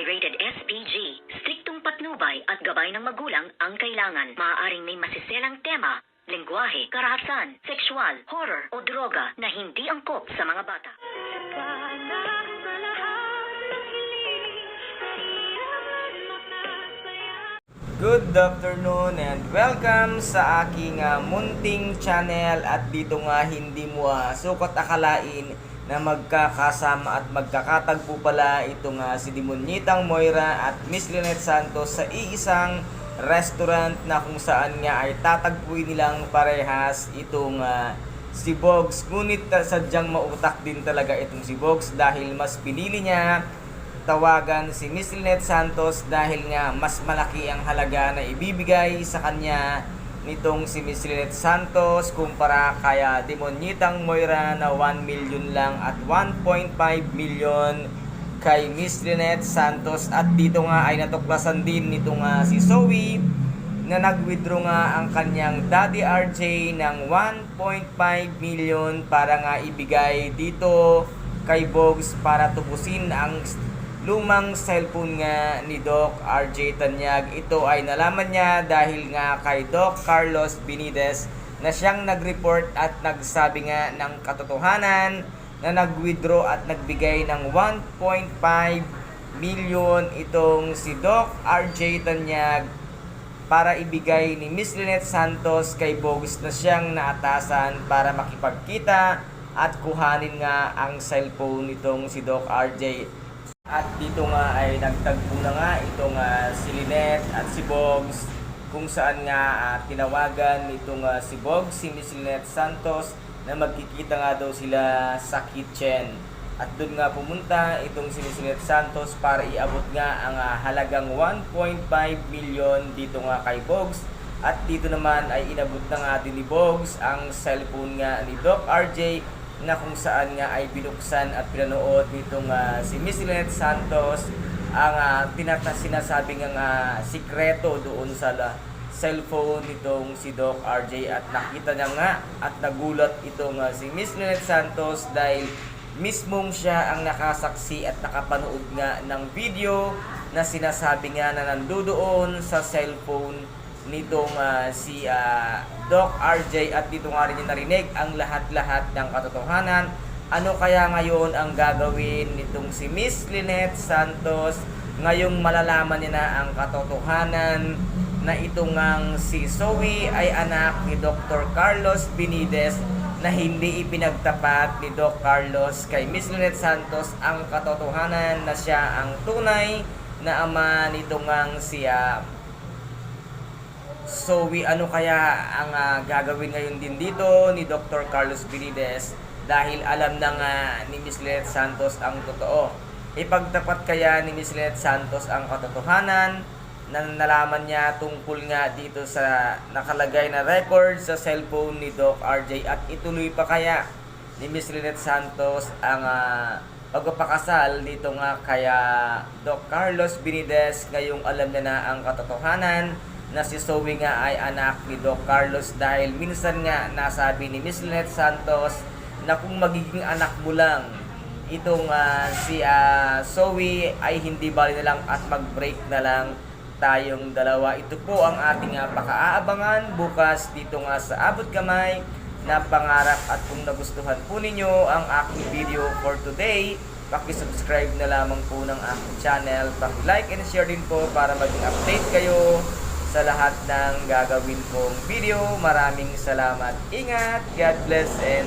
ay rated SPG. Striktong patnubay at gabay ng magulang ang kailangan. Maaaring may masiselang tema, lengguwahe, karahasan, sexual, horror o droga na hindi angkop sa mga bata. Good afternoon and welcome sa aking ah, munting channel at dito nga hindi mo ah, sukat akalain na magkakasama at magkakatagpo pala itong ah, si Dimonyitang Moira at Miss Lynette Santos sa iisang restaurant na kung saan nga ay tatagpuin nilang parehas itong ah, si Bogs. Ngunit ah, sadyang mautak din talaga itong si Bogs dahil mas pinili niya tawagan si Miss Lynette Santos dahil nga mas malaki ang halaga na ibibigay sa kanya nitong si Miss Lynette Santos kumpara kaya Demonyitang Moira na 1 million lang at 1.5 million kay Miss Lynette Santos. At dito nga ay natuklasan din nito nga si Zoe na nag-withdraw nga ang kanyang Daddy RJ ng 1.5 million para nga ibigay dito kay Bogs para tubusin ang lumang cellphone nga ni Doc RJ Tanyag. Ito ay nalaman niya dahil nga kay Doc Carlos Benides na siyang nag-report at nagsabi nga ng katotohanan na nag-withdraw at nagbigay ng 1.5 million itong si Doc RJ Tanyag para ibigay ni Miss Lynette Santos kay Bogus na siyang naatasan para makipagkita at kuhanin nga ang cellphone nitong si Doc RJ. At dito nga ay nagtagpo na nga itong ah, si Lynette at si Bogs kung saan nga ah, tinawagan nitong ah, si Bogs, si Miss Lynette Santos na magkikita nga daw sila sa kitchen. At doon nga pumunta itong si Miss Lynette Santos para iabot nga ang ah, halagang 1.5 million dito nga kay Bogs. At dito naman ay inabot na nga din ni Bogs ang cellphone nga ni Doc RJ na kung saan nga ay binuksan at pinanood nitong ah, si Miss Lynette Santos ang uh, tinata sinasabi nga nga sikreto doon sa la, cellphone nitong si Doc RJ at nakita niya nga at nagulat itong ah, si Miss Lynette Santos dahil mismong siya ang nakasaksi at nakapanood nga ng video na sinasabi nga na nandoon sa cellphone nitong ah, si ah, Doc RJ at dito nga rin niya narinig ang lahat-lahat ng katotohanan. Ano kaya ngayon ang gagawin nitong si Miss Lynette Santos ngayong malalaman niya na ang katotohanan na itong ngang si Zoe ay anak ni Dr. Carlos Benides na hindi ipinagtapat ni Doc Carlos kay Miss Lynette Santos ang katotohanan na siya ang tunay na ama nitong ngang si ah, So, we, ano kaya ang ah, gagawin ngayon din dito ni Dr. Carlos Benides dahil alam na nga ni Miss Lynette Santos ang totoo. Ipagtapat kaya ni Miss Lynette Santos ang katotohanan na nalaman niya tungkol nga dito sa nakalagay na record sa cellphone ni Doc RJ at ituloy pa kaya ni Miss Lynette Santos ang ah, pagpapakasal dito nga kaya Doc Carlos Benides ngayong alam na na ang katotohanan na si Zoe nga ay anak ni Doc Carlos dahil minsan nga nasabi ni Miss Lynette Santos na kung magiging anak mo lang itong ah, si ah, Zoe ay hindi bali na lang at mag-break na lang tayong dalawa. Ito po ang ating uh, pakaaabangan bukas dito nga sa Abot Kamay na pangarap at kung nagustuhan po ninyo ang aking video for today, paki-subscribe na lamang po ng aking channel, paki-like and share din po para maging update kayo sa lahat ng gagawin kong video. Maraming salamat. Ingat, God bless, and